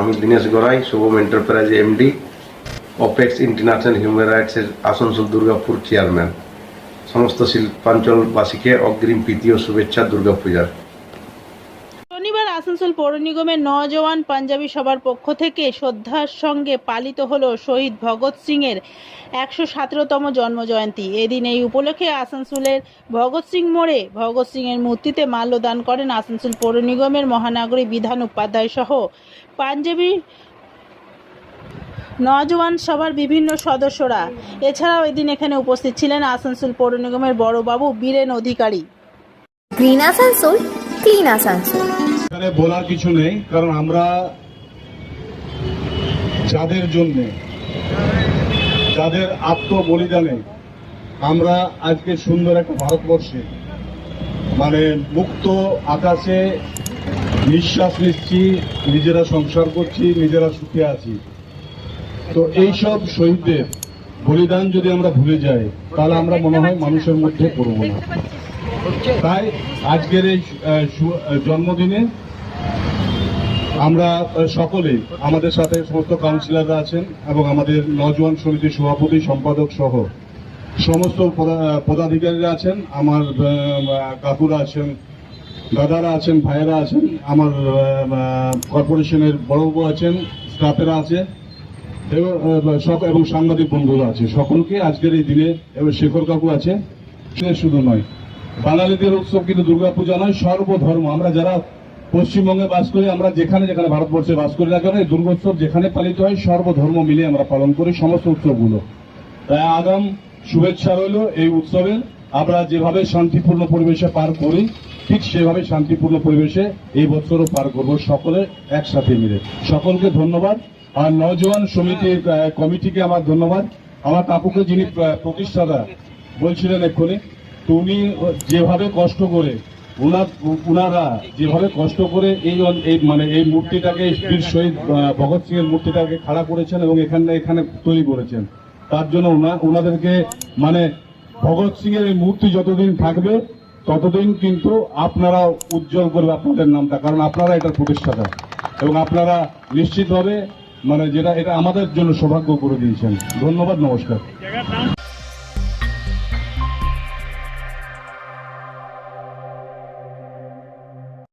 আমি Dinesh Gorai, Shubham enterprise MD, apex international human রাইটসের Asansol Durgapur chairman. সমস্ত শিল্পাঞ্চলবাসীকে অগ্রিম প্রীতি ও শুভেচ্ছা দুর্গাপূজার। আসানসোল পৌর নিগমের নজওয়ান পাঞ্জাবি সভার পক্ষ থেকে শ্রদ্ধার সঙ্গে পালিত হলো শহীদ ভগৎ সিং এর একশো সতেরোতম জন্মজয়ন্তী। এদিন এই উপলক্ষে আসানসোলের ভগৎ সিং মোড়ে ভগৎ সিং এর মূর্তিতে মাল্যদান করেন আসানসোল পৌর নিগমের মহানগরী বিধান উপাধ্যায় সহ। পাঞ্জাবি নজওয়ান সভার বিভিন্ন সদস্যরা। এছাড়াও এদিন এখানে উপস্থিত ছিলেন আসানসোল পৌর নিগমের বড়বাবু বীরেন অধিকারী। Green Asansol, clean Asansol. এখানে বলার কিছু নেই, কারণ আমরা যাদের জন্যে, যাদের আত্মবলিদানে আমরা আজকে সুন্দর একটা ভারতবর্ষে মানে মুক্ত আকাশে নিঃশ্বাস নিচ্ছি, নিজেরা সংসার করছি, নিজেরা সুখে আছি। তো এইসব শহীদদের বলিদান যদি আমরা ভুলে যাই, তাহলে আমরা মনে হয় মানুষের মধ্যে পড়ব না। তাই আজকের এই জন্মদিনে আমরা আহ, সকলে আমাদের সাথে সমস্ত কাউন্সিলররা আছেন এবং আমাদের নজওয়ান সমিতির সভাপতি সম্পাদক সহ সমস্ত পদা- পদাধিকারীরা আছেন। আমার কাকুরা আছেন দাদারা আছেন ভাইয়েরা আছেন আমার কর্পোরেশনের বড়বাবু আছেন স্টাফেরা আছে এবং সব এবং সাংবাদিক বন্ধুরা আছে। সকলকে আজকের এই দিনে এবং শেখর কাকু আছে শুধু নয়। বাঙালিদের উৎসব কিন্তু দুর্গাপূজা নয় সর্বধর্ম। আমরা যারা পশ্চিমবঙ্গে বাস করি, আমরা যেখানে যেখানে ভারতবর্ষে বাস করি না কেন, এই দুর্গোৎসব যেখানে পালিত হয়, সর্বধর্ম মিলে আমরা পালন করি সমস্ত উৎসবগুলো। তাই আগাম শুভেচ্ছা রইল এই উৎসবের আমরা যেভাবে শান্তিপূর্ণ পরিবেশে পার করি, ঠিক সেভাবে শান্তিপূর্ণ পরিবেশে এই বছরও পার করব সকলে একসাথে মিলে। সকলকে ধন্যবাদ। আর নজওয়ান সমিতির কমিটিকে আমার ধন্যবাদ। আমার কাকুকে যিনি প্রতিষ্ঠাতা বলছিলেন এক্ষুনি, তো উনি যেভাবে কষ্ট করে উনারা যেভাবে কষ্ট করে এই এই মানে এই মূর্তিটাকে বীর শহীদ ভগৎ সিং এর মূর্তিটাকে খাড়া করেছেন এবং এখানে এখানে তৈরি করেছেন। তার জন্য উনাদেরকে মানে ভগৎ সিং এর মূর্তি যতদিন থাকবে, ততদিন কিন্তু আপনারা উজ্জ্বল করবে আপনাদের নামটা, কারণ আপনারা এটার প্রতিষ্ঠাতা। এবং আপনারা নিশ্চিতভাবে মানে যেটা এটা আমাদের জন্য সৌভাগ্য করে দিয়েছেন। ধন্যবাদ, নমস্কার।